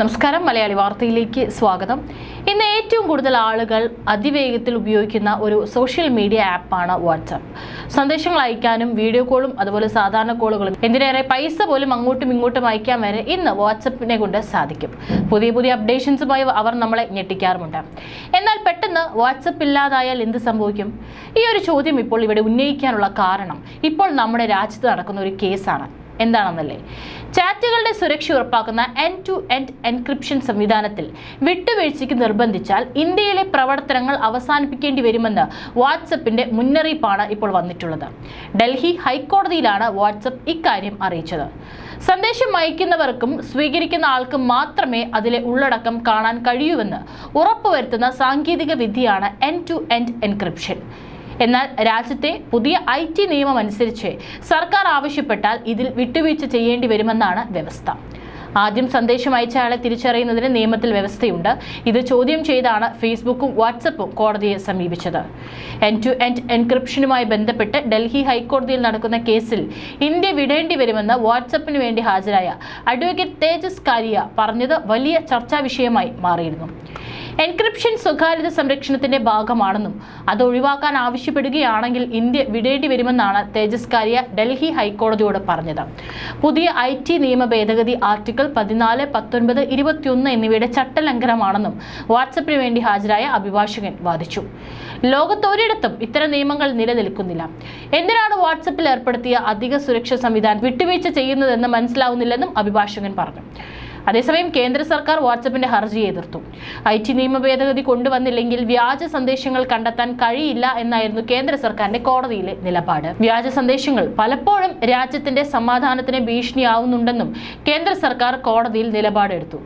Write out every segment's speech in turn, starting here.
നമസ്കാരം. മലയാളി വാർത്തയിലേക്ക് സ്വാഗതം. ഇന്ന് ഏറ്റവും കൂടുതൽ ആളുകൾ അതിവേഗത്തിൽ ഉപയോഗിക്കുന്ന ഒരു സോഷ്യൽ മീഡിയ ആപ്പാണ് വാട്സാപ്പ് സന്ദേശങ്ങൾ അയക്കാനും വീഡിയോ കോളും അതുപോലെ സാധാരണ കോളുകളും എന്തിനേറെ പൈസ പോലും അങ്ങോട്ടും ഇങ്ങോട്ടും അയക്കാൻ വരെ ഇന്ന് വാട്സപ്പിനെ കൊണ്ട് സാധിക്കും. പുതിയ പുതിയ അപ്ഡേഷൻസുമായി അവർ നമ്മളെ ഞെട്ടിക്കാറുമുണ്ട്. എന്നാൽ പെട്ടെന്ന് വാട്സപ്പ് ഇല്ലാതായാൽ എന്ത് സംഭവിക്കും? ഈ ഒരു ചോദ്യം ഇപ്പോൾ ഇവിടെ ഉന്നയിക്കാനുള്ള കാരണം ഇപ്പോൾ നമ്മുടെ രാജ്യത്ത് നടക്കുന്ന ഒരു കേസാണ്. എന്താണെന്നല്ലേ? ചാറ്റുകളുടെ സുരക്ഷ ഉറപ്പാക്കുന്ന എൻ ടു എൻഡ് എൻക്രിപ്ഷൻ സംവിധാനത്തിൽ വിട്ടുവീഴ്ചയ്ക്ക് നിർബന്ധിച്ചാൽ ഇന്ത്യയിലെ പ്രവർത്തനങ്ങൾ അവസാനിപ്പിക്കേണ്ടി വരുമെന്ന് വാട്സപ്പിന്റെ മുന്നറിയിപ്പാണ് ഇപ്പോൾ വന്നിട്ടുള്ളത്. ഡൽഹി ഹൈക്കോടതിയിലാണ് വാട്സപ്പ് ഇക്കാര്യം അറിയിച്ചത്. സന്ദേശം അയക്കുന്നവർക്കും സ്വീകരിക്കുന്ന ആൾക്കും മാത്രമേ അതിലെ ഉള്ളടക്കം കാണാൻ കഴിയൂവെന്ന് ഉറപ്പുവരുത്തുന്ന സാങ്കേതിക വിദ്യയാണ് എൻ ടു എൻഡ് എൻക്രിപ്ഷൻ എന്നാൽ രാജ്യത്തെ പുതിയ ഐ ടി നിയമം അനുസരിച്ച് സർക്കാർ ആവശ്യപ്പെട്ടാൽ ഇതിൽ വിട്ടുവീഴ്ച ചെയ്യേണ്ടി വരുമെന്നാണ് വ്യവസ്ഥ. ആദ്യം സന്ദേശം അയച്ചയാളെ തിരിച്ചറിയുന്നതിന് നിയമത്തിൽ വ്യവസ്ഥയുണ്ട്. ഇത് ചോദ്യം ചെയ്താണ് ഫേസ്ബുക്കും വാട്സപ്പും കോടതിയെ സമീപിച്ചത്. എൻ ടു എൻഡ് എൻക്രിപ്ഷനുമായി ബന്ധപ്പെട്ട് ഡൽഹി ഹൈക്കോടതിയിൽ നടക്കുന്ന കേസിൽ ഇന്ത്യ വിടേണ്ടി വരുമെന്ന് വാട്സപ്പിന് വേണ്ടി ഹാജരായ അഡ്വക്കേറ്റ് തേജസ് കാരിയ പറഞ്ഞത് വലിയ ചർച്ചാ വിഷയമായി മാറിയിരുന്നു. എൻക്രിപ്ഷൻ സ്വകാര്യത സംരക്ഷണത്തിന്റെ ഭാഗമാണെന്നും അത് ഒഴിവാക്കാൻ ആവശ്യപ്പെടുകയാണെങ്കിൽ ഇന്ത്യ വിടേണ്ടി വരുമെന്നാണ് തേജസ് കാരിയ ഡൽഹി ഹൈക്കോടതിയോട് പറഞ്ഞത്. പുതിയ ഐ ടി നിയമ ഭേദഗതി ആർട്ടിക്കിൾ പതിനാല് പത്തൊൻപത് ഇരുപത്തിയൊന്ന് എന്നിവയുടെ ചട്ടലംഘനമാണെന്നും വാട്സപ്പിന് വേണ്ടി ഹാജരായ അഭിഭാഷകൻ വാദിച്ചു. ലോകത്തൊരിടത്തും ഇത്തരം നിയമങ്ങൾ നിലനിൽക്കുന്നില്ല. എന്തിനാണ് വാട്സപ്പിൽ ഏർപ്പെടുത്തിയ അധിക സുരക്ഷാ സംവിധാനം വിട്ടുവീഴ്ച ചെയ്യുന്നതെന്ന് മനസ്സിലാവുന്നില്ലെന്നും അഭിഭാഷകൻ പറഞ്ഞു. അതേസമയം കേന്ദ്ര സർക്കാർ വാട്സപ്പിന്റെ ഹർജി എതിർത്തു. ഐ ടി നിയമ ഭേദഗതി കൊണ്ടുവന്നില്ലെങ്കിൽ വ്യാജ സന്ദേശങ്ങൾ കണ്ടെത്താൻ കഴിയില്ല എന്നായിരുന്നു കേന്ദ്ര സർക്കാരിന്റെ കോടതിയിലെ നിലപാട്. വ്യാജ സന്ദേശങ്ങൾ പലപ്പോഴും രാജ്യത്തിന്റെ സമാധാനത്തിന് ഭീഷണിയാവുന്നുണ്ടെന്നും കേന്ദ്ര സർക്കാർ കോടതിയിൽ നിലപാടെടുത്തു.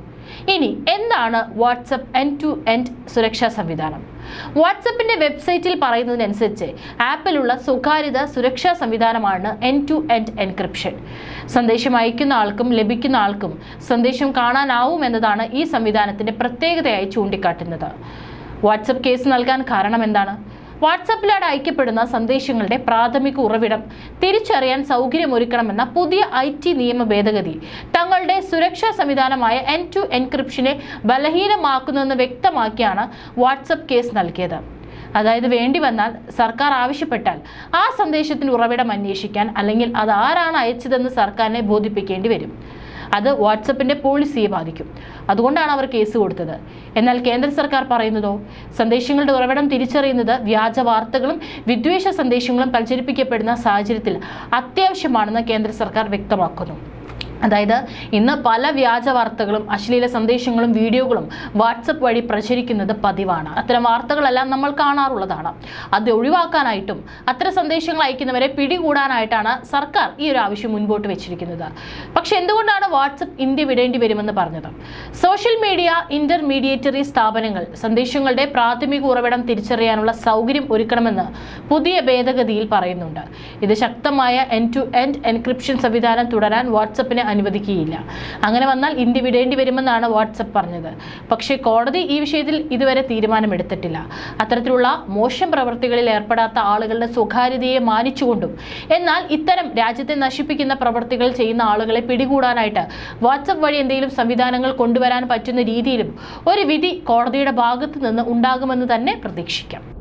ഇനി എന്താണ് വാട്സപ്പ് എൻ ടു എൻഡ് സുരക്ഷാ സംവിധാനം? വാട്സപ്പിന്റെ വെബ്സൈറ്റിൽ പറയുന്നതിനനുസരിച്ച് ആപ്പിലുള്ള സ്വകാര്യത സുരക്ഷാ സംവിധാനമാണ് എൻ ടു എൻഡ് എൻക്രിപ്ഷൻ സന്ദേശം അയക്കുന്ന ആൾക്കും ലഭിക്കുന്ന ആൾക്കും സന്ദേശം കാണാനാവും എന്നതാണ് ഈ സംവിധാനത്തിന്റെ പ്രത്യേകതയായി ചൂണ്ടിക്കാട്ടുന്നത്. വാട്സപ്പ് കേസ് നൽകാൻ കാരണം എന്താണ്? വാട്സപ്പിലൂടെ അയക്കപ്പെടുന്ന സന്ദേശങ്ങളുടെ പ്രാഥമിക ഉറവിടം. തിരിച്ചറിയാൻ സൗകര്യമൊരുക്കണമെന്ന പുതിയ ഐ ടി നിയമ ഭേദഗതി. തങ്ങളുടെ സുരക്ഷാ സംവിധാനമായ എൻ ടു എൻക്രിപ്ഷനെ ബലഹീനമാക്കുന്നുവെന്ന് വ്യക്തമാക്കിയാണ് വാട്സപ്പ് കേസ് നൽകിയത്. അതായത് വേണ്ടി വന്നാൽ സർക്കാർ ആവശ്യപ്പെട്ടാൽ ആ സന്ദേശത്തിന് ഉറവിടം അന്വേഷിക്കാൻ അല്ലെങ്കിൽ അത് ആരാണ് അയച്ചതെന്ന് സർക്കാരിനെ ബോധിപ്പിക്കേണ്ടി വരും. അത് വാട്സപ്പിന്റെ പോളിസിയെ ബാധിക്കും. അതുകൊണ്ടാണ് അവർ കേസ് കൊടുത്തത്. എന്നാൽ കേന്ദ്ര സർക്കാർ പറയുന്നതോ? സന്ദേശങ്ങളുടെ ഉറവിടം തിരിച്ചറിയുന്നത് വ്യാജ വാർത്തകളും വിദ്വേഷ സന്ദേശങ്ങളും പ്രചരിപ്പിക്കപ്പെടുന്ന സാഹചര്യത്തിൽ അത്യാവശ്യമാണെന്ന് കേന്ദ്ര സർക്കാർ വ്യക്തമാക്കുന്നു. അതായത് ഇന്ന് പല വ്യാജ വാർത്തകളും അശ്ലീല സന്ദേശങ്ങളും വീഡിയോകളും വാട്സപ്പ് വഴി പ്രചരിക്കുന്നത് പതിവാണ്. അത്തരം വാർത്തകളെല്ലാം നമ്മൾ കാണാറുള്ളതാണ്. അത് ഒഴിവാക്കാനായിട്ടും അത്തരം സന്ദേശങ്ങൾ അയക്കുന്നവരെ പിടികൂടാനായിട്ടാണ് സർക്കാർ ഈ ഒരു ആവശ്യം മുൻപോട്ട് വെച്ചിരിക്കുന്നത്. പക്ഷെ എന്തുകൊണ്ടാണ് വാട്സപ്പ് ഇന്ത്യ വിടേണ്ടി വരുമെന്ന് പറഞ്ഞത്? സോഷ്യൽ മീഡിയ ഇന്റർമീഡിയേറ്ററി സ്ഥാപനങ്ങൾ സന്ദേശങ്ങളുടെ പ്രാഥമിക ഉറവിടം തിരിച്ചറിയാനുള്ള സൗകര്യം ഒരുക്കണമെന്ന് പുതിയ ഭേദഗതിയിൽ പറയുന്നുണ്ട്. ഇത് ശക്തമായ എൻ ടു എൻഡ് എൻക്രിപ്ഷൻ സംവിധാനം തുടരാൻ വാട്സപ്പിന് അനുവദിക്കുകയില്ല. അങ്ങനെ വന്നാൽ ഇന്ത്യ വിടേണ്ടി വരുമെന്നാണ് വാട്സപ്പ് പറഞ്ഞത്. പക്ഷേ കോടതി ഈ വിഷയത്തിൽ ഇതുവരെ തീരുമാനമെടുത്തിട്ടില്ല. അത്തരത്തിലുള്ള മോശം പ്രവൃത്തികളിൽ ഏർപ്പെടാത്ത ആളുകളുടെ സ്വകാര്യതയെ മാനിച്ചുകൊണ്ടും എന്നാൽ ഇത്തരം രാജ്യത്തെ നശിപ്പിക്കുന്ന പ്രവൃത്തികൾ ചെയ്യുന്ന ആളുകളെ പിടികൂടാനായിട്ട് വാട്സപ്പ് വഴി എന്തെങ്കിലും സംവിധാനങ്ങൾ കൊണ്ടുവരാൻ പറ്റുന്ന രീതിയിലും ഒരു വിധി കോടതിയുടെ ഭാഗത്തു നിന്ന് ഉണ്ടാകുമെന്ന് തന്നെ പ്രതീക്ഷിക്കാം.